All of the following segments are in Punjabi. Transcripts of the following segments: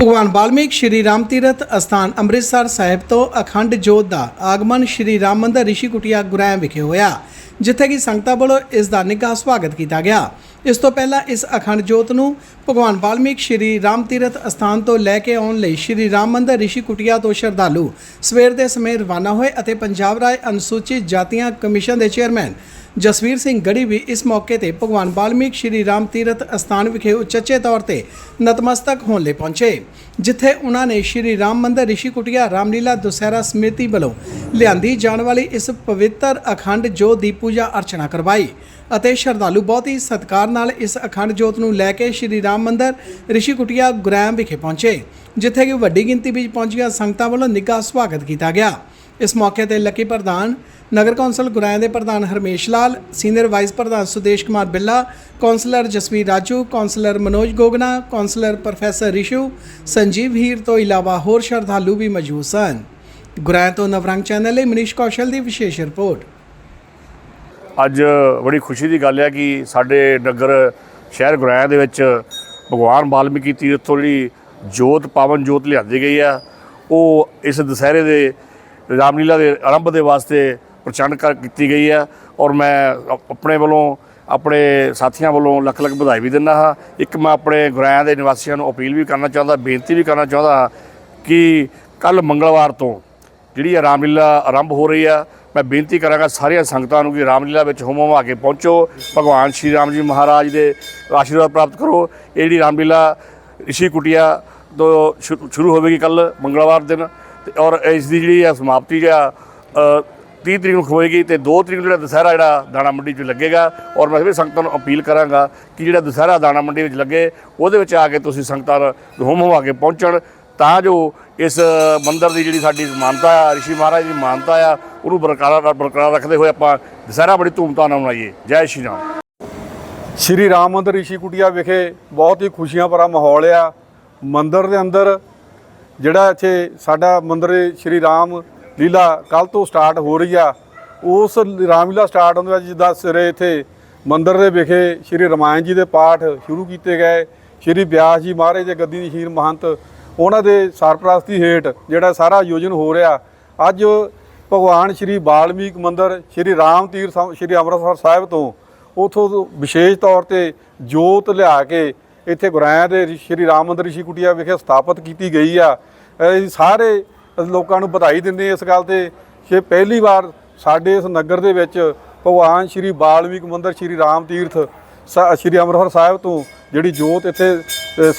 ਭਗਵਾਨ ਵਾਲਮੀਕ ਸ਼੍ਰੀ ਰਾਮ ਤੀਰਥ ਅਸਥਾਨ ਅੰਮ੍ਰਿਤਸਰ ਸਾਹਿਬ ਤੋਂ ਅਖੰਡ ਜੋਤ ਦਾ ਆਗਮਨ ਸ਼੍ਰੀ ਰਾਮ ਮੰਦਰ ਰਿਸ਼ੀ ਕੁਟੀਆ ਗੁਰੈਮ ਵਿਖੇ ਹੋਇਆ, ਜਿੱਥੇ ਕਿ ਸੰਗਤਾਂ ਵੱਲੋਂ ਇਸ ਦਾ ਨਿੱਘਾ ਸਵਾਗਤ ਕੀਤਾ ਗਿਆ। ਇਸ ਤੋਂ ਪਹਿਲਾਂ ਇਸ ਅਖੰਡ ਜੋਤ ਨੂੰ ਭਗਵਾਨ ਵਾਲਮੀਕ ਸ਼੍ਰੀ ਰਾਮ ਤੀਰਥ ਅਸਥਾਨ ਤੋਂ ਲੈ ਕੇ ਆਉਣ ਲਈ ਸ਼੍ਰੀ ਰਾਮ ਮੰਦਰ ਰਿਸ਼ੀ ਕੁਟੀਆ ਤੋਂ ਸ਼ਰਧਾਲੂ ਸਵੇਰ ਦੇ ਸਮੇਂ ਰਵਾਨਾ ਹੋਏ ਅਤੇ ਪੰਜਾਬ ਰਾਜ ਅਨੁਸੂਚਿਤ ਜਾਤੀਆਂ ਕਮਿਸ਼ਨ ਦੇ ਚੇਅਰਮੈਨ ਜਸਵੀਰ ਸਿੰਘ ਗੜੀ ਵੀ ਇਸ ਮੌਕੇ ਤੇ ਭਗਵਾਨ ਵਾਲਮੀਕ ਸ਼੍ਰੀ ਰਾਮ ਤੀਰਥ ਅਸਥਾਨ ਵਿਖੇ ਉਚੱਚੇ ਤੌਰ ਤੇ ਨਤਮਸਤਕ ਹੋਣ ਲਈ ਪਹੁੰਚੇ, ਜਿੱਥੇ ਉਹਨਾਂ ਨੇ ਸ਼੍ਰੀ ਰਾਮ ਮੰਦਰ ਰਿਸ਼ੀ ਕੁਟੀਆ ਰਾਮਲੀਲਾ ਦੁਸਹਿਰਾ ਸਮਿਤੀ ਵੱਲੋਂ ਲਿਆਂਦੀ ਜਾਣ ਵਾਲੀ ਇਸ ਪਵਿੱਤਰ ਅਖੰਡ ਜੋਤ ਦੀ ਪੂਜਾ ਅਰਚਨਾ ਕਰਵਾਈ ਅਤੇ ਸ਼ਰਧਾਲੂ ਬਹੁਤ ਹੀ ਸਤਿਕਾਰ ਨਾਲ ਇਸ ਅਖੰਡ ਜੋਤ ਨੂੰ ਲੈ ਕੇ ਸ਼੍ਰੀ ਰਾਮ ਮੰਦਰ ਰਿਸ਼ੀ ਕੁਟੀਆ ਗੁਰੈਮ ਵਿਖੇ ਪਹੁੰਚੇ, ਜਿੱਥੇ ਕਿ ਵੱਡੀ ਗਿਣਤੀ ਵਿੱਚ ਪਹੁੰਚੀਆਂ ਸੰਗਤਾਂ ਵੱਲੋਂ ਨਿੱਘਾ ਸਵਾਗਤ ਕੀਤਾ ਗਿਆ। ਇਸ ਮੌਕੇ ਤੇ ਲੱਕੀ ਪ੍ਰਧਾਨ, ਨਗਰ ਕੌਂਸਲ ਗੁਰਾਇਆ ਦੇ ਪ੍ਰਧਾਨ ਹਰਮੇਸ਼ ਲਾਲ, ਸੀਨੀਅਰ ਵਾਈਸ ਪ੍ਰਧਾਨ Sudesh Kumar Billa, councillor Jasvir Raju, councillor Manoj Gogna, councillor professor Rishu, Sanjeev Heer ਤੋਂ ਇਲਾਵਾ ਹੋਰ ਸ਼ਰਧਾਲੂ ਵੀ ਮੌਜੂਦ ਸਨ। ਗੁਰਾਇਆ ਤੋਂ ਨਵਰੰਗ ਚੈਨਲ ਲਈ ਮਨੀਸ਼ ਕੌਸ਼ਲ ਦੀ ਵਿਸ਼ੇਸ਼ ਰਿਪੋਰਟ। ਅੱਜ ਬੜੀ ਖੁਸ਼ੀ ਦੀ ਗੱਲ ਹੈ ਕਿ ਸਾਡੇ ਨਗਰ ਸ਼ਹਿਰ ਗੁਰਾਇਆ ਦੇ ਵਿੱਚ ਭਗਵਾਨ ਵਾਲਮੀਕੀ ਤੀਰਥ ਤੋਂ ਜਿਹੜੀ ਜੋਤ, ਪਾਵਨ ਜੋਤ ਲਿਆਂਦੀ ਗਈ ਆ ਉਹ ਇਸ ਦੁਸਹਿਰੇ ਦੇ ਰਾਮਲੀਲਾ ਦੇ ਆਰੰਭ ਦੇ ਵਾਸਤੇ ਪ੍ਰਚੰਡ ਕਰ ਕੀਤੀ ਗਈ ਹੈ ਔਰ ਮੈਂ ਆਪਣੇ ਵੱਲੋਂ, ਆਪਣੇ ਸਾਥੀਆਂ ਵੱਲੋਂ ਲੱਖ ਲੱਖ ਵਧਾਈ ਵੀ ਦਿੰਦਾ ਹਾਂ। ਇੱਕ ਮੈਂ ਆਪਣੇ ਗੁਰਾਇਆ ਦੇ ਨਿਵਾਸੀਆਂ ਨੂੰ ਅਪੀਲ ਵੀ ਕਰਨਾ ਚਾਹੁੰਦਾ, ਬੇਨਤੀ ਵੀ ਕਰਨਾ ਚਾਹੁੰਦਾ ਹਾਂ ਕਿ ਕੱਲ ਮੰਗਲਵਾਰ ਤੋਂ ਜਿਹੜੀ ਇਹ ਰਾਮਲੀਲਾ ਆਰੰਭ ਹੋ ਰਹੀ ਆ ਮੈਂ ਬੇਨਤੀ ਕਰਾਂਗਾ ਸਾਰੀਆਂ ਸੰਗਤਾਂ ਨੂੰ ਕਿ ਰਾਮਲੀਲਾ ਵਿੱਚ ਹੋਮ ਆ ਕੇ ਪਹੁੰਚੋ, ਭਗਵਾਨ ਸ਼੍ਰੀ ਰਾਮ ਜੀ ਮਹਾਰਾਜ ਦੇ ਆਸ਼ੀਰਵਾਦ ਪ੍ਰਾਪਤ ਕਰੋ। ਇਹ ਜਿਹੜੀ ਰਾਮਲੀਲਾ ਰਿਸ਼ੀ ਕੁਟੀਆ ਤੋਂ ਸ਼ੁਰੂ ਸ਼ੁਰੂ ਹੋਵੇਗੀ ਕੱਲ ਮੰਗਲਵਾਰ ਦਿਨ। ਔਰ ਇਸ ਦੀ ਜਿਹੜੀ ਆ ਸਮਾਪਤੀ ਆ ਅ, 30 ਤਰੀਕ ਨੂੰ ਹੋਏਗੀ ਤੇ 2 ਤਰੀਕ ਨੂੰ ਜਿਹੜਾ ਦੁਸਹਿਰਾ ਜਿਹੜਾ ਦਾਣਾ ਮੰਡੀ 'ਚ ਲੱਗੇਗਾ। ਔਰ ਮੈਂ ਵੀ ਸੰਗਤਾਂ ਨੂੰ ਅਪੀਲ ਕਰਾਂਗਾ ਕਿ ਜਿਹੜਾ ਦੁਸਹਿਰਾ ਦਾਣਾ ਮੰਡੀ ਵਿੱਚ ਲੱਗੇ ਉਹਦੇ ਵਿੱਚ ਆ ਕੇ ਤੁਸੀਂ ਸੰਗਤਾਂ ਹੁਮ ਹੁਮਾ ਕੇ ਪਹੁੰਚਣ ਤਾਂ ਜੋ ਇਸ ਮੰਦਰ ਦੀ ਜਿਹੜੀ ਸਾਡੀ ਮਾਨਤਾ ਆ ਰਿਸ਼ੀ ਮਹਾਰਾਜ ਦੀ ਮਾਨਤਾ ਆ ਉਹਨੂੰ ਬਰਕਰਾਰ ਬਰਕਰਾਰ ਰੱਖਦੇ ਹੋਏ ਆਪਾਂ ਦੁਸਹਿਰਾ ਬੜੀ ਧੂਮਧਾਮ ਨਾਲ ਮਨਾਈਏ। ਜੈ ਸ਼੍ਰੀ ਰਾਮ। ਸ਼੍ਰੀ ਰਾਮ ਮੰਦਰ ਰਿਸ਼ੀ ਕੁਟੀਆ ਵਿਖੇ ਬਹੁਤ ਹੀ ਖੁਸ਼ੀਆਂ ਭਰਾ ਮਾਹੌਲ ਆ। ਮੰਦਰ ਦੇ ਅੰਦਰ ਜਿਹੜਾ ਇੱਥੇ ਸਾਡਾ ਮੰਦਿਰ ਸ਼੍ਰੀ ਰਾਮ ਲੀਲਾ ਕੱਲ ਤੋਂ ਸਟਾਰਟ ਹੋ ਰਹੀ ਆ, ਉਸ ਰਾਮਲੀਲਾ ਸਟਾਰਟ ਹੁੰਦੇ ਵਿੱਚ ਜਿੱਦਾਂ ਸਵੇਰੇ ਇੱਥੇ ਮੰਦਿਰ ਦੇ ਵਿਖੇ ਸ਼੍ਰੀ ਰਮਾਇਣ ਜੀ ਦੇ ਪਾਠ ਸ਼ੁਰੂ ਕੀਤੇ ਗਏ, ਸ਼੍ਰੀ ਬਿਆਸ ਜੀ ਮਹਾਰਾਜ ਦੇ ਗੱਦੀ ਦੀ ਸ਼ੀਰ ਮਹੰਤ, ਉਹਨਾਂ ਦੇ ਸਰਪ੍ਰਸਤੀ ਹੇਠ ਜਿਹੜਾ ਸਾਰਾ ਆਯੋਜਨ ਹੋ ਰਿਹਾ। ਅੱਜ ਭਗਵਾਨ ਸ਼੍ਰੀ ਬਾਲਮੀਕ ਮੰਦਿਰ ਸ਼੍ਰੀ ਰਾਮ ਤੀਰਥ ਸਾਹਿਬ- ਸ਼੍ਰੀ ਅੰਮ੍ਰਿਤਸਰ ਸਾਹਿਬ ਤੋਂ ਉਥੋਂ ਵਿਸ਼ੇਸ਼ ਤੌਰ ਤੇ ਜੋਤ ਲਿਆ ਕੇ ਇੱਥੇ ਗੁਰਾਇਆ ਦੇ ਸ਼੍ਰੀ ਰਾਮ ਮੰਦਰ ਰਿਸ਼ੀ ਕੁਟੀਆ ਵਿਖੇ ਸਥਾਪਿਤ ਕੀਤੀ ਗਈ ਆ। ਅਸੀਂ ਸਾਰੇ ਲੋਕਾਂ ਨੂੰ ਵਧਾਈ ਦਿੰਦੇ ਇਸ ਗੱਲ ਤੇ। ਕਿ ਪਹਿਲੀ ਵਾਰ ਸਾਡੇ ਇਸ ਨਗਰ ਦੇ ਵਿੱਚ ਭਗਵਾਨ ਸ਼੍ਰੀ ਬਾਲਮੀਕ ਮੰਦਰ ਸ਼੍ਰੀ ਰਾਮ ਤੀਰਥ ਸ- ਸ਼੍ਰੀ ਅੰਮ੍ਰਿਤਸਰ ਸਾਹਿਬ ਤੋਂ ਜਿਹੜੀ ਜੋਤ ਇੱਥੇ ਅ,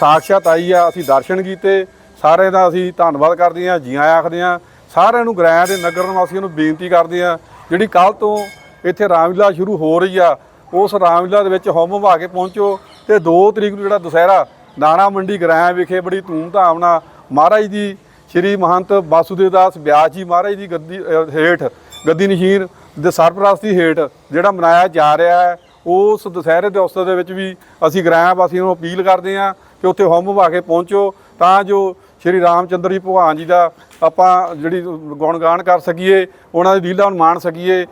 ਆਈ ਆ ਅਸੀਂ ਦਰਸ਼ਨ ਕੀਤੇ। ਸਾਰਿਆਂ ਦਾ ਅਸੀਂ ਧੰਨਵਾਦ ਕਰਦੇ ਹਾਂ ਜੀ ਆਇਆਂ ਆਖਦੇ ਹਾਂ ਸਾਰਿਆਂ ਨੂੰ ਗੁਰਾਇਆ ਦੇ ਨਗਰ ਨਿਵਾਸੀਆਂ ਨੂੰ ਬੇਨਤੀ ਕਰਦੇ ਹਾਂ ਜਿਹੜੀ ਕੱਲ ਤੋਂ ਇੱਥੇ ਰਾਮਲੀਲਾ ਸ਼ੁਰੂ ਹੋ ਰਹੀ ਆ ਉਸ ਰਾਮਲੀਲਾ ਦੇ ਵਿੱਚ ਹੋਮ ਭਾ ਕੇ ਪਹੁੰਚੋ ਤੇ 2 ਤਰੀਕ ਨੂੰ ਜਿਹੜਾ ਦੁਸਹਿਰਾ ਦਾਣਾ ਮੰਡੀ ਗਰਾਇਆ ਵਿਖੇ ਬੜੀ ਧੂਮਧਾਮ ਨਾਲ ਮਹਾਰਾਜ ਦੀ ਸ਼੍ਰੀ ਮਹੰਤ ਵਾਸੂਦੇਵ ਦਾਸ ਬਿਆਸ ਜੀ ਮਹਾਰਾਜ ਦੀ ਗੱਦੀ ਹੇਠ, ਗੱਦੀ ਨਸ਼ੀਰ ਦੇ ਸਰਪ੍ਰਸਤੀ ਹੇਠ ਜਿਹੜਾ ਮਨਾਇਆ ਜਾ ਰਿਹਾ ਹੈ, ਉਸ ਦੁਸਹਿਰੇ ਦੇ ਅਵਸਰ ਦੇ ਵਿੱਚ ਵੀ ਅਸੀਂ ਗ੍ਰਾਮ ਵਾਸੀਆਂ ਨੂੰ ਅਪੀਲ ਕਰਦੇ ਹਾਂ ਕਿ ਉੱਥੇ ਹੋਮ ਭਾ ਕੇ ਪਹੁੰਚੋ ਤਾਂ ਜੋ ਸ਼੍ਰੀ ਰਾਮਚੰਦਰ ਜੀ ਭਗਵਾਨ ਜੀ ਦਾ ਆਪਾਂ ਜਿਹੜੀ ਗੁਣਗਾਨ ਕਰ ਸਕੀਏ, ਉਹਨਾਂ ਦੀ ਲੀਲਾ ਨੂੰ ਮਾਣ ਸਕੀਏ